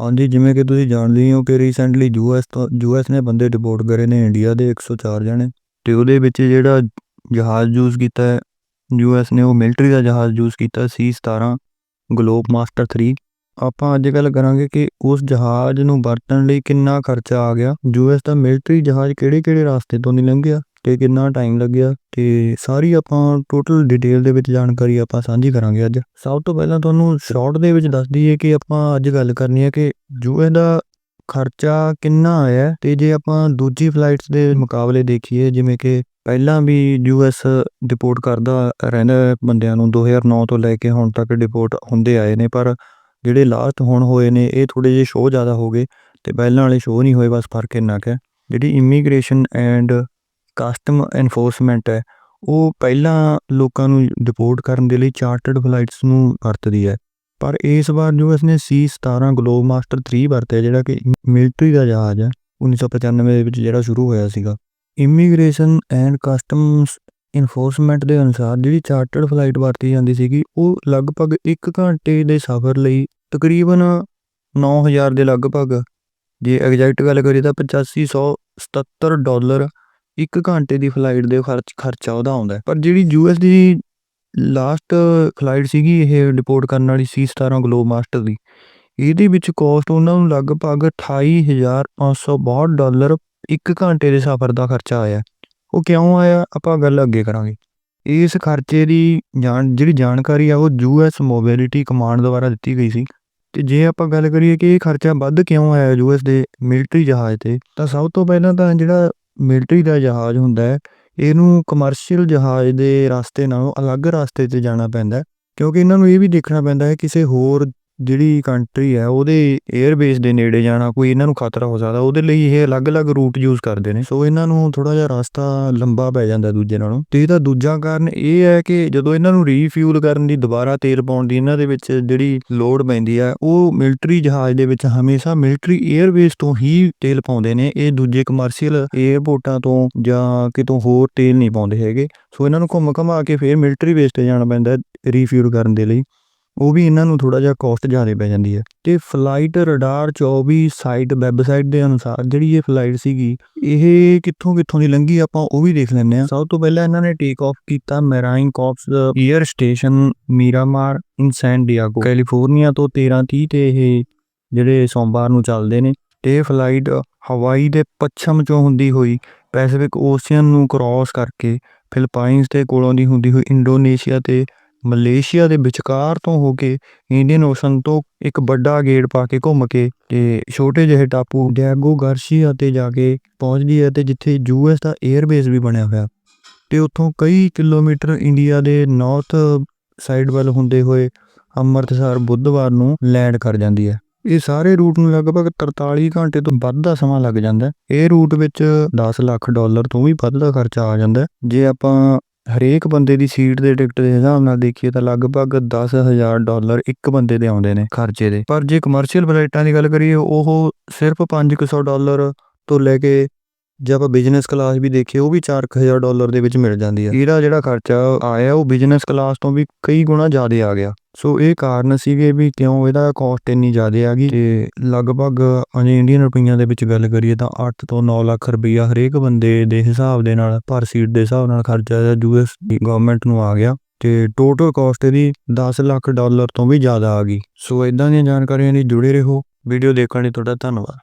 ਹਾਂਜੀ, ਜਿਵੇਂ ਕਿ ਤੁਸੀਂ ਜਾਣਦੇ ਹੀ ਹੋ ਕਿ ਰੀਸੈਂਟਲੀ ਯੂਐਸ ਤੋਂ ਯੂਐਸ ਨੇ ਬੰਦੇ ਡਿਪੋਰਟ ਕਰੇ ਨੇ ਇੰਡੀਆ ਦੇ 104 ਜਣੇ ਤੇ ਉਹਦੇ ਵਿੱਚ ਜਿਹੜਾ ਜਹਾਜ਼ ਯੂਜ਼ ਕੀਤਾ ਹੈ ਯੂਐਸ ਨੇ ਉਹ ਮਿਲਟਰੀ ਦਾ ਜਹਾਜ਼ ਯੂਜ਼ ਕੀਤਾ ਸੀ 17 ਗਲੋਬ ਮਾਸਟਰ 3 ਆਪਾਂ ਅੱਜ ਗੱਲ ਕਰਾਂਗੇ ਕਿ ਉਸ ਜਹਾਜ਼ ਨੂੰ ਵਰਤਣ ਲਈ ਕਿੰਨਾ ਖਰਚਾ ਆ ਗਿਆ। ਯੂਐਸ ਦਾ ਮਿਲਟਰੀ ਜਹਾਜ਼ ਕਿਹੜੇ-ਕਿਹੜੇ ਰਸਤੇ ਤੋਂ ਨਹੀਂ ਲੰਘਿਆ ਤੇ ਕਿੰਨਾ ਟਾਈਮ ਲੱਗਿਆ ਤੇ ਸਾਰੀ ਆਪਾਂ ਟੋਟਲ ਡਿਟੇਲ ਦੇ ਵਿੱਚ ਜਾਣਕਾਰੀ ਆਪਾਂ ਸਾਂਝੀ ਕਰਾਂਗੇ ਅੱਜ। ਸਭ ਤੋਂ ਪਹਿਲਾਂ ਤੁਹਾਨੂੰ ਸ਼ਾਰਟ ਦੇ ਵਿੱਚ ਦੱਸ ਦਈਏ ਕਿ ਆਪਾਂ ਅੱਜ ਗੱਲ ਕਰਨੀ ਹੈ ਕਿ ਯੂਐਸ ਦਾ ਖਰਚਾ ਕਿੰਨਾ ਆਇਆ ਤੇ ਜੇ ਆਪਾਂ ਦੂਜੀ ਫਲਾਈਟਸ ਦੇ ਮੁਕਾਬਲੇ ਦੇਖੀਏ, ਜਿਵੇਂ ਕਿ ਪਹਿਲਾਂ ਵੀ ਯੂਐਸ ਡਿਪੋਰਟ ਕਰਦਾ ਰਹਿੰਦਾ ਬੰਦਿਆਂ ਨੂੰ 2009 ਤੋਂ ਲੈ ਕੇ ਹੁਣ ਤੱਕ ਡਿਪੋਰਟ ਹੁੰਦੇ ਆਏ ਨੇ, ਪਰ ਜਿਹੜੇ ਲਾਸਟ ਹੁਣ ਹੋਏ ਨੇ, ਇਹ ਥੋੜੇ ਜਿਹੇ ਸ਼ੋਅ ਜ਼ਿਆਦਾ ਹੋ ਗਏ ਤੇ ਪਹਿਲਾਂ ਵਾਲੇ ਸ਼ੋਅ ਨਹੀਂ ਹੋਏ, ਬਸ ਫ਼ਰਕ ਇੰਨਾ ਕੁ ਹੈ। ਜਿਹੜੀ ਇਮੀਗ੍ਰੇਸ਼ਨ ਐਂਡ ਕਸਟਮ ਐਨਫੋਰਸਮੈਂਟ ਹੈ, ਉਹ ਪਹਿਲਾਂ ਲੋਕਾਂ ਨੂੰ ਡਿਪੋਰਟ ਕਰਨ ਦੇ ਲਈ ਚਾਰਟਰਡ ਫਲਾਈਟਸ ਨੂੰ ਵਰਤਦੀ ਹੈ। ਪਰ ਇਸ ਵਾਰ ਜੋ ਯੂਐਸ ਨੇ C17 ਗਲੋਬ ਮਾਸਟਰ 3 ਵਰਤਿਆ, ਜਿਹੜਾ ਕਿ ਮਿਲਟਰੀ ਦਾ ਜਹਾਜ਼ ਹੈ 1995 ਦੇ ਵਿੱਚ ਜਿਹੜਾ ਸ਼ੁਰੂ ਹੋਇਆ ਸੀਗਾ ਇਮੀਗ੍ਰੇਸ਼ਨ ਐਂਡ ਕਸਟਮਸ ਇਨਫੋਰਸਮੈਂਟ ਦੇ ਅਨੁਸਾਰ ਜਿਹੜੀ ਚਾਰਟਰਡ ਫਲਾਈਟ ਵਰਤੀ ਜਾਂਦੀ ਸੀਗੀ, ਉਹ ਲਗਭਗ 1 ਘੰਟੇ ਦੇ ਸਫ਼ਰ ਲਈ ਤਕਰੀਬਨ 9000 ਦੇ ਲਗਭਗ, ਜੇ ਐਗਜ਼ੈਕਟ ਗੱਲ ਕਰੀਏ ਤਾਂ 8577 ਡਾਲਰ 1 ਘੰਟੇ ਦੀ ਫਲਾਈਟ ਦੇ ਖਰਚ, ਖਰਚਾ ਉਹਦਾ ਆਉਂਦਾ ਪਰ ਜਿਹੜੀ ਯੂਐਸ ਦੀ ਲਾਸਟ ਫਲਾਈਟ ਸੀਗੀ, ਇਹ ਡਿਪੋਰਟ ਕਰਨ ਵਾਲੀ C17 ਗਲੋਬ ਮਾਸਟਰ ਦੀ। ਇਹਦੇ ਵਿੱਚ ਕੋਸਟ ਉਹਨਾਂ ਨੂੰ ਲਗਭਗ 28562 ਡਾਲਰ 1 ਘੰਟੇ ਦੇ ਸਫ਼ਰ ਦਾ ਖਰਚਾ ਆਇਆ। ਉਹ ਕਿਉਂ ਆਇਆ? ਆਪਾਂ ਗੱਲ ਅੱਗੇ ਕਰਾਂਗੇ। ਇਸ ਖਰਚੇ ਦੀ ਜਾਣ, ਜਿਹੜੀ ਜਾਣਕਾਰੀ ਆ, ਉਹ ਯੂਐਸ ਮੋਬਿਲਿਟੀ ਕਮਾਂਡ ਦੁਆਰਾ ਦਿੱਤੀ ਗਈ ਸੀ। ਤੇ ਜੇ ਆਪਾਂ ਗੱਲ ਕਰੀਏ ਕਿ ਇਹ ਖਰਚਾ ਵੱਧ ਕਿਉਂ ਆਇਆ ਯੂਐਸ ਦੇ ਮਿਲਟਰੀ ਜਹਾਜ਼ ਤੇ, ਤਾਂ ਸਭ ਤੋਂ ਪਹਿਲਾਂ ਤਾਂ ਜਿਹੜਾ ਮਿਲਟਰੀ ਦਾ ਜਹਾਜ਼ ਹੁੰਦਾ ਹੈ, ਇਹਨੂੰ ਕਮਰਸ਼ੀਅਲ ਜਹਾਜ਼ ਦੇ ਰਸਤੇ ਨਾਲੋਂ ਅਲੱਗ ਰਸਤੇ ਤੇ ਜਾਣਾ ਪੈਂਦਾ ਕਿਉਂਕਿ ਇਹਨਾਂ ਨੂੰ ਇਹ ਵੀ ਦੇਖਣਾ ਪੈਂਦਾ ਹੈ ਕਿਸੇ ਹੋਰ ਜਿਹੜੀ ਕੰਟਰੀ ਹੈ, ਉਹਦੇ 에ਅਰ ਬੇਸ ਦੇ ਨੇੜੇ ਜਾਣਾ ਕੋਈ ਇਹਨਾਂ ਨੂੰ ਖਤਰਾ ਹੋ ਸਕਦਾ। ਉਹਦੇ ਲਈ ਇਹ ਅਲੱਗ-ਅਲੱਗ ਰੂਟ ਯੂਜ਼ ਕਰਦੇ ਨੇ। ਸੋ ਇਹਨਾਂ ਨੂੰ ਥੋੜਾ ਜਿਹਾ ਰਸਤਾ ਲੰਬਾ ਪੈ ਜਾਂਦਾ ਦੂਜੇ ਨਾਲੋਂ। ਤੇ ਇਹਦਾ ਦੂਜਾ ਕਾਰਨ ਇਹ ਹੈ ਕਿ ਜਦੋਂ ਇਹਨਾਂ ਨੂੰ ਰੀਫਿਊਲ ਕਰਨ ਦੀ ਦੁਬਾਰਾ ਤੇਲ ਪਾਉਣ ਦੀ ਇਹਨਾਂ ਦੇ ਵਿੱਚ ਜਿਹੜੀ ਲੋਡ ਪੈਂਦੀ ਆ ਉਹ ਮਿਲਟਰੀ ਜਹਾਜ਼ ਦੇ ਵਿੱਚ ਹਮੇਸ਼ਾ ਮਿਲਟਰੀ 에ਅਰ ਬੇਸ ਤੋਂ ਹੀ ਤੇਲ ਪਾਉਂਦੇ ਨੇ। ਇਹ ਦੂਜੇ ਕਮਰਸ਼ੀਅਲ 에ਅਰਪੋਰਟਾਂ ਤੋਂ ਜਾਂ ਕਿਤੋਂ ਹੋਰ ਤੇਲ ਨਹੀਂ ਪਾਉਂਦੇ ਹੈਗੇ। ਸੋ ਇਹਨਾਂ ਨੂੰ ਘੁੰਮ ਘਮਾ ਕੇ ਫੇਰ ਮਿਲਟਰੀ ਬੇਸ ਤੇ ਜਾਣਾ ਪੈਂਦਾ ਰੀਫਿਊਲ ਕਰਨ ਦੇ ਲਈ। ਉਹ ਵੀ ਇਹਨਾਂ ਨੂੰ ਥੋੜਾ ਜਿਹਾ ਕਾਸਟ ਜ਼ਿਆਦਾ ਪੈ ਜਾਂਦੀ ਹੈ। ਤੇ ਫਲਾਈਟ ਰਡਾਰ 24 ਸਾਈਟ ਵੈਬਸਾਈਟ ਦੇ ਅਨੁਸਾਰ ਜਿਹੜੀ ਇਹ ਫਲਾਈਟ ਸੀਗੀ, ਇਹ ਕਿੱਥੋਂ ਕਿੱਥੋਂ ਦੀ ਲੰਘੀ ਆਪਾਂ ਉਹ ਵੀ ਦੇਖ ਲੈਂਦੇ ਆ ਸਭ ਤੋਂ ਪਹਿਲਾਂ ਇਹਨਾਂ ਨੇ ਟੇਕ ਆਫ ਕੀਤਾ Marine Corps air station Miramar in San Diego California ਤੋਂ 13:30 ਤੇ ਇਹ ਜਿਹੜੇ ਸੋਮਵਾਰ ਨੂੰ ਚੱਲਦੇ ਨੇ। ਤੇ ਫਲਾਈਟ ਹਵਾਈ ਦੇ ਪੱਛਮ ਚੋਂ ਹੁੰਦੀ ਹੋਈ ਪੈਸੀਫਿਕ ਓਸ਼ੀਅਨ ਨੂੰ ਕ੍ਰਾਸ ਕਰਕੇ ਫਿਲੀਪਾਈਨਸ ਦੇ ਕੋਲੋਂ ਦੀ ਹੁੰਦੀ ਹੋਈ ਇੰਡੋਨੇਸ਼ੀਆ ਤੇ ਮਲੇਸ਼ੀਆ ਦੇ ਵਿਚਕਾਰ ਤੋਂ ਹੋ ਕੇ ਇੰਡੀਅਨ ਓਸ਼ਨ ਤੋਂ ਇੱਕ ਵੱਡਾ ਗੇਟ ਪਾ ਕੇ ਘੁੰਮ ਕੇ ਤੇ ਛੋਟੇ ਜਿਹੇ ਟਾਪੂ ਡੈਗੋ ਗਾਰਸੀਆ ਤੇ ਜਾ ਕੇ ਪਹੁੰਚਦੀ ਹੈ ਤੇ ਜਿੱਥੇ ਯੂਐਸ ਦਾ 에ਅਰਬੇਸ ਵੀ ਬਣਿਆ ਹੋਇਆ। ਤੇ ਉੱਥੋਂ ਕਈ ਕਿਲੋਮੀਟਰ ਇੰਡੀਆ ਦੇ ਨਾਰਥ ਸਾਈਡ ਵੱਲ ਹੁੰਦੇ ਹੋਏ ਅੰਮ੍ਰਿਤਸਰ ਬੁੱਧਵਾਰ ਨੂੰ ਲੈਂਡ ਕਰ ਜਾਂਦੀ ਹੈ। ਇਹ ਸਾਰੇ ਰੂਟ ਨੂੰ ਲਗਭਗ 43 ਘੰਟੇ ਤੋਂ ਵੱਧ ਦਾ ਸਮਾਂ ਲੱਗ ਜਾਂਦਾ ਹੈ। ਇਹ ਰੂਟ ਵਿੱਚ 10 ਲੱਖ ਡਾਲਰ ਤੋਂ ਵੀ ਵੱਧ ਦਾ ਖਰਚਾ ਆ ਜਾਂਦਾ ਜੇ ਆਪਾਂ ਹਰੇਕ ਬੰਦੇ ਦੀ ਸੀਟ ਦੇ ਟਿਕਟ ਦੇ ਹਿਸਾਬ ਨਾਲ ਦੇਖੀਏ ਤਾਂ ਲਗਭਗ 10000 ਡਾਲਰ ਇੱਕ ਬੰਦੇ ਦੇ ਆਉਂਦੇ ਨੇ ਖਰਚੇ ਦੇ। ਪਰ ਜੇ ਕਮਰਸ਼ੀਅਲ ਫਲਾਈਟਾਂ ਦੀ ਗੱਲ ਕਰੀਏ, ਉਹ ਸਿਰਫ 500 ਡਾਲਰ ਤੋਂ ਲੈ ਕੇ ਜੇ ਆਪਾਂ ਬਿਜ਼ਨਸ ਕਲਾਸ ਵੀ ਦੇਖੀਏ, ਉਹ ਵੀ 4000 ਡਾਲਰ ਦੇ ਵਿੱਚ ਮਿਲ ਜਾਂਦੀ ਹੈ ਇਹਦਾ ਜਿਹੜਾ ਖਰਚਾ ਆਇਆ, ਉਹ ਬਿਜ਼ਨਸ ਕਲਾਸ ਤੋਂ ਵੀ ਕਈ ਗੁਣਾ ਜ਼ਿਆਦਾ ਆ ਗਿਆ। ਸੋ ਇਹ ਕਾਰਨ ਸੀਗੇ ਵੀ ਕਿਉਂ ਇਹਦਾ ਕਾਸਟ ਇੰਨੀ ਜ਼ਿਆਦਾ ਆ ਗਈ। ਤੇ ਲਗਭਗ ਅਜੇ ਇੰਡੀਅਨ ਰੁਪਈਆਂ ਦੇ ਵਿੱਚ ਗੱਲ ਕਰੀਏ ਤਾਂ 8 ਤੋਂ 9 ਲੱਖ ਰੁਪਈਆ ਹਰੇਕ ਬੰਦੇ ਦੇ ਹਿਸਾਬ ਦੇ ਨਾਲ, ਪਰ ਸੀਟ ਦੇ ਹਿਸਾਬ ਨਾਲ ਖਰਚਾ ਯੂਐਸ ਗਵਰਨਮੈਂਟ ਨੂੰ ਆ ਗਿਆ। ਤੇ ਟੋਟਲ ਕਾਸਟ ਇਹਦੀ 10 ਲੱਖ ਡਾਲਰ ਤੋਂ ਵੀ ਜ਼ਿਆਦਾ ਆ ਗਈ। ਸੋ ਇਦਾਂ ਦੀਆਂ ਜਾਣਕਾਰੀਆਂ ਲਈ ਜੁੜੇ ਰਹੋ। ਵੀਡੀਓ ਦੇਖਣ ਲਈ ਤੁਹਾਡਾ ਧੰਨਵਾਦ।